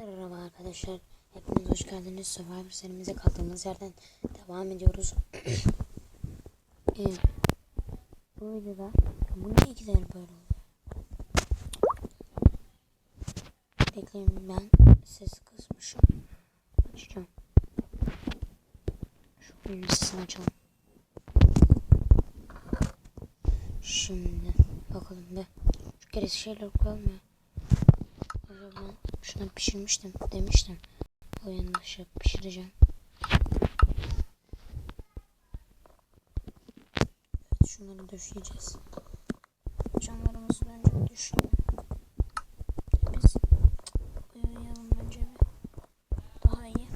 Merhaba arkadaşlar. Hepiniz hoş geldiniz. Survivor serimize kaldığımız yerden devam ediyoruz. ee, bu videoda bu niye iki böyle oluyor? Bekleyin ben ses kısmışım. Açacağım. Şu oyunun sesini açalım. Şimdi bakalım bir. Şu gerisi şeyler koyalım ya. Şunu pişirmiştim demiştim. O şey pişireceğim. Evet şunları döşeyeceğiz. Camlarımızı önce döşeyelim. Biz uyuyalım bir. Daha iyi.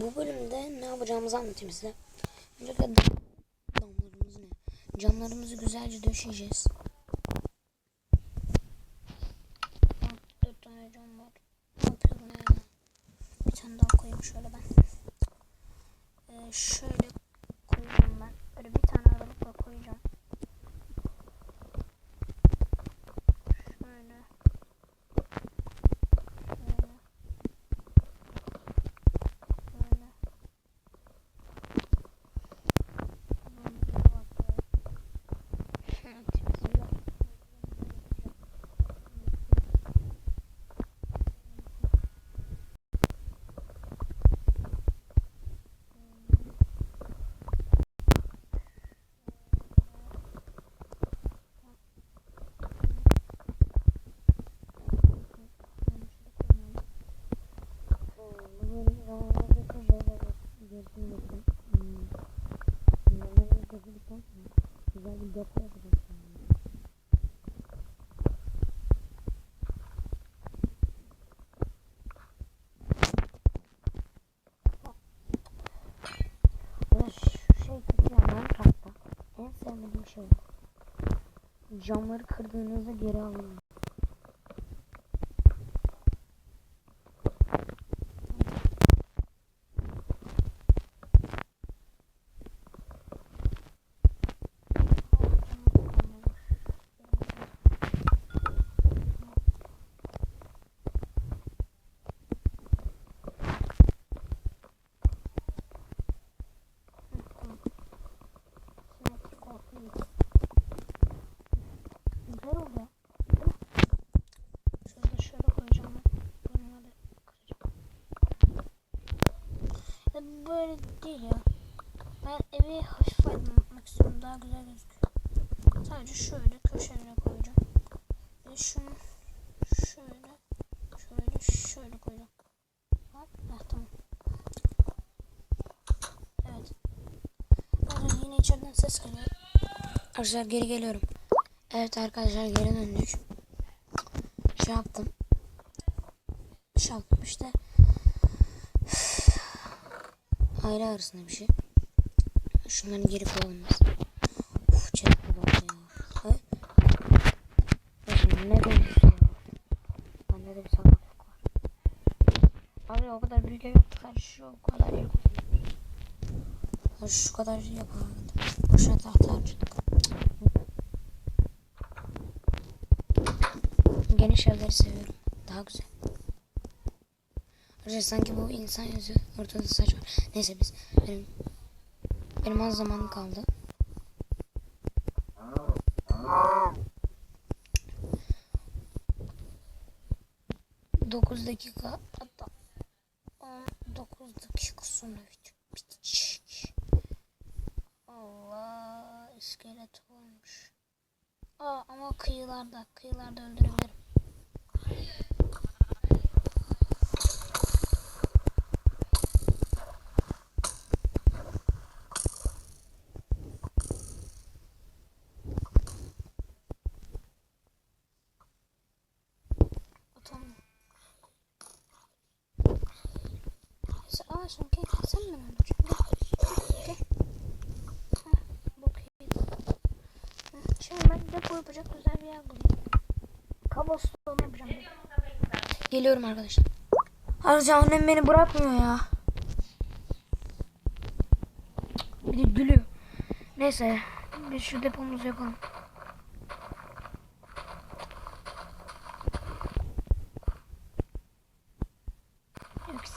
Bu bölümde ne yapacağımızı anlatayım size. Öncelikle damlarımızı ne? Camlarımızı güzelce döşeyeceğiz. Dört tane cam var. Ne yapıyorum ya? Bir tane daha koyayım şöyle ben. Ee, şöyle koyacağım ben. Böyle bir tane aralıkla koyacağım. Şöyle. Şöyle. Şöyle. Böyle bak böyle. Tipsi yok. Bugün zamanlarda şöyle gördüm bakın. Bunları döküldükten sonra güzel bir depo yapacağız. kendimize. Ve şu şey kötü ya Minecraft'ta şey camları kırdığınızda geri alın. Güzel oluyor. Şöyle şöyle koyacağım ben. Bunları kıracağım. Ya böyle değil ya. Ben evi hafif aydınlatmak istiyorum. Daha güzel gözüküyor. Sadece şöyle köşelere koyacağım. Ve şunu şöyle şöyle şöyle koyacağım. Hop, heh, tamam. Evet. Arkadaşlar yine içeriden ses geliyor. Arkadaşlar geri geliyorum. Evet arkadaşlar geri döndük. Şey yaptım. Şey yaptım işte. Aile arasında bir şey. Şunları geri koyalım biz. Uf çekme bak ya. Ay. Bakın ne dönüyorsun ya. Bende de bir salaklık var. Abi o kadar büyük ev yaptık. Hadi şu kadar koyalım. Hadi şu kadar yapalım. Boşuna tahta harcadık. Geniş evleri seviyorum. Daha güzel. Arkadaşlar sanki bu insan yüzü ortada saç var. Neyse biz benim benim az zamanım kaldı. Dokuz dakika hatta on dokuz dakika sonra video bitecek. Allah iskelet olmuş. Aa ama kıyılarda kıyılarda öldürebilirim. Tamam. Sen, aa sen gel. Sen mi. Heh, Şimdi ben depo yapacak güzel bir yer bulayım. Kablostone yapacağım. Geliyorum arkadaşlar. Arkadaşlar annem beni bırakmıyor ya. Bir de gülüyor. Neyse biz şu depomuzu yapalım.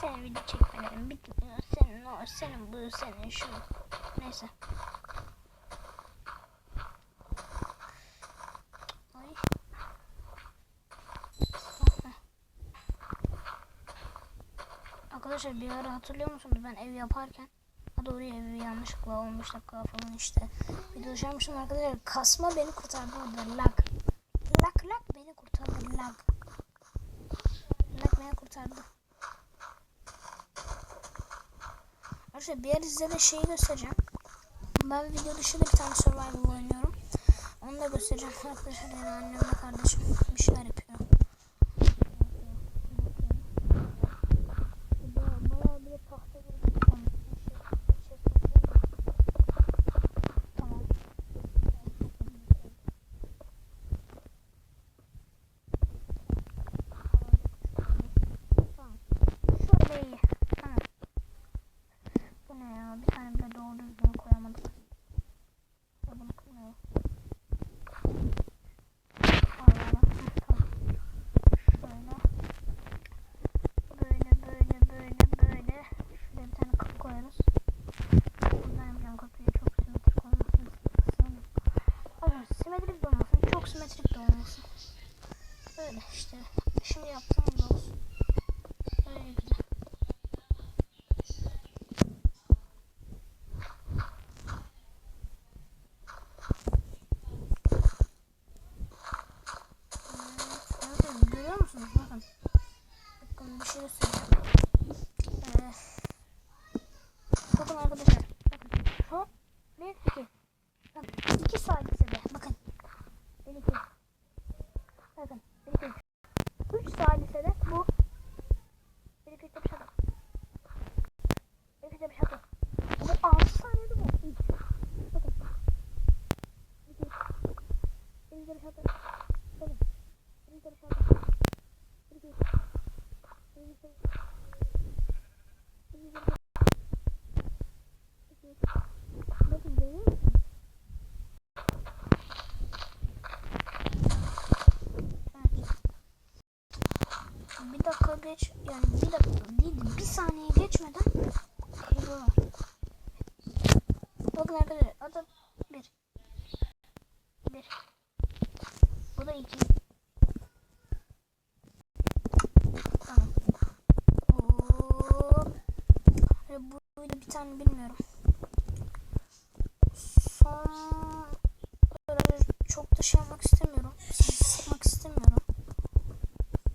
senin video çekmelerin bitmiyor. O, senin bu, senin şu. Neyse. Arkadaşlar bir ara hatırlıyor musunuz? Ben ev yaparken doğru evi yanlışlıkla 15 dakika falan işte. Video çekmiştim arkadaşlar. Kasma beni kurtardı orada lag lag lag beni kurtardı lag lag beni kurtardı Arkadaşlar bir yer size de şeyi göstereceğim. Ben video dışında bir tane survival oynuyorum. Onu da göstereceğim arkadaşlar. Yani annemle kardeşim bir şeyler yapıyor 2. Bakın 2 saniye bakın. Benimki. Bakın benimki. 3 saniyede bu benimki de bir şaka. Benimki de bir şaka. Bu 6 saniyede bu. İlk. Bakın. Benimki de bir şaka. Bakın. Benimki de bir şaka. Benimki de bir şaka. Geç yani bir dakika değil de bir saniye geçmeden kırılıyorlar. Bakın arkadaşlar adı bir. Bir. Bu da iki. Tamam. Ve bu bir tane bilmiyorum. Son çok da şey yapmak istemiyorum. Sıkmak istemiyorum.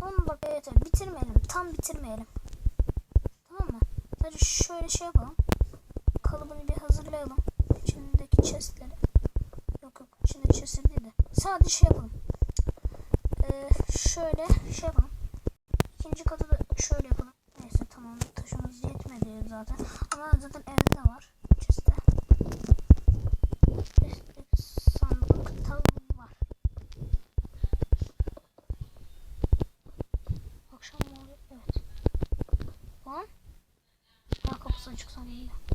10 dakika yeter. Bitirmeyelim. Tam bitirmeyelim. Tamam mı? Sadece şöyle şey yapalım. Kalıbını bir hazırlayalım. İçindeki chestleri. Yok yok. İçindeki chestleri değil de. Sadece şey yapalım. Ee, şöyle şey yapalım. İkinci katı da şöyle yapalım. Neyse tamam. Taşımız yetmedi zaten. Ama zaten evde sono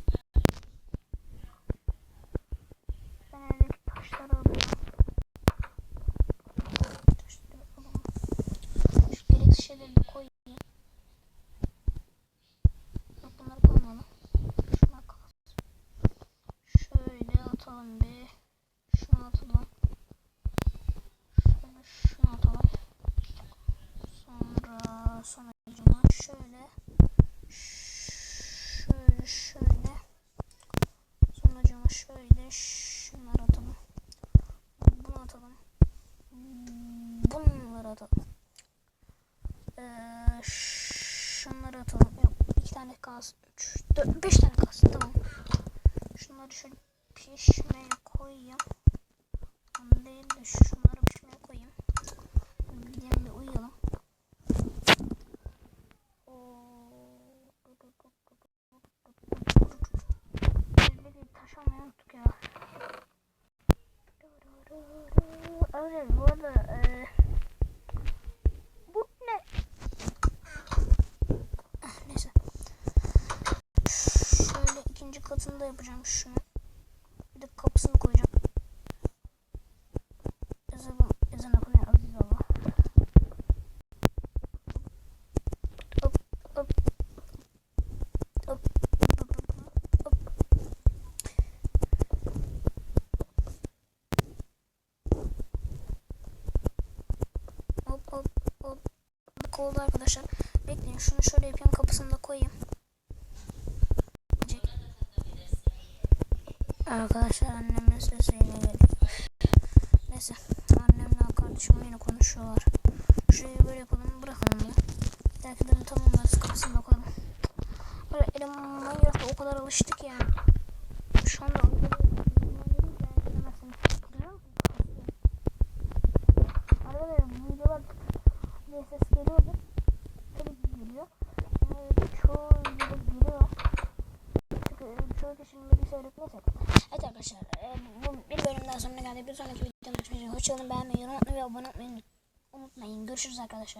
kalsın. Üç, dört, beş tane kalsın. Tamam. Şunları şöyle pişmeye koyayım. Onu değil de şunları pişmeye koyayım. Gidelim bir uyuyalım. Evde bir taş almayı unuttuk ya. Evet bu arada e, bu ne? Ah, Neyse. Şöyle ikinci katını da yapacağım şunu. Bir de kapısını koyacağım. Ezan, ezan okunuyor Aziz Allah. Hop, hop, oldu arkadaşlar. Bekleyin şunu şöyle yapayım kapısını da koyayım. Arkadaşlar annemin sesi yine geliyor. Neyse annemle kardeşim yine konuşuyorlar. Şurayı böyle yapalım bırakalım bunu. Belki de tamamlarız kapısını da koyalım. Böyle elim Minecraft'a o kadar alıştık ki yani. Şu anda Arada videolar Tabii ki geliyor. Yani çoğu videoda geliyor. Çünkü çoğu kişinin yok. Neyse. Evet arkadaşlar. e, Bu bir bölümden sonra geldik. Bir sonraki videomda görüşmek üzere. Hoşçakalın. Beğenmeyi, atmayı ve abone olmayı unutmayın. Görüşürüz arkadaşlar.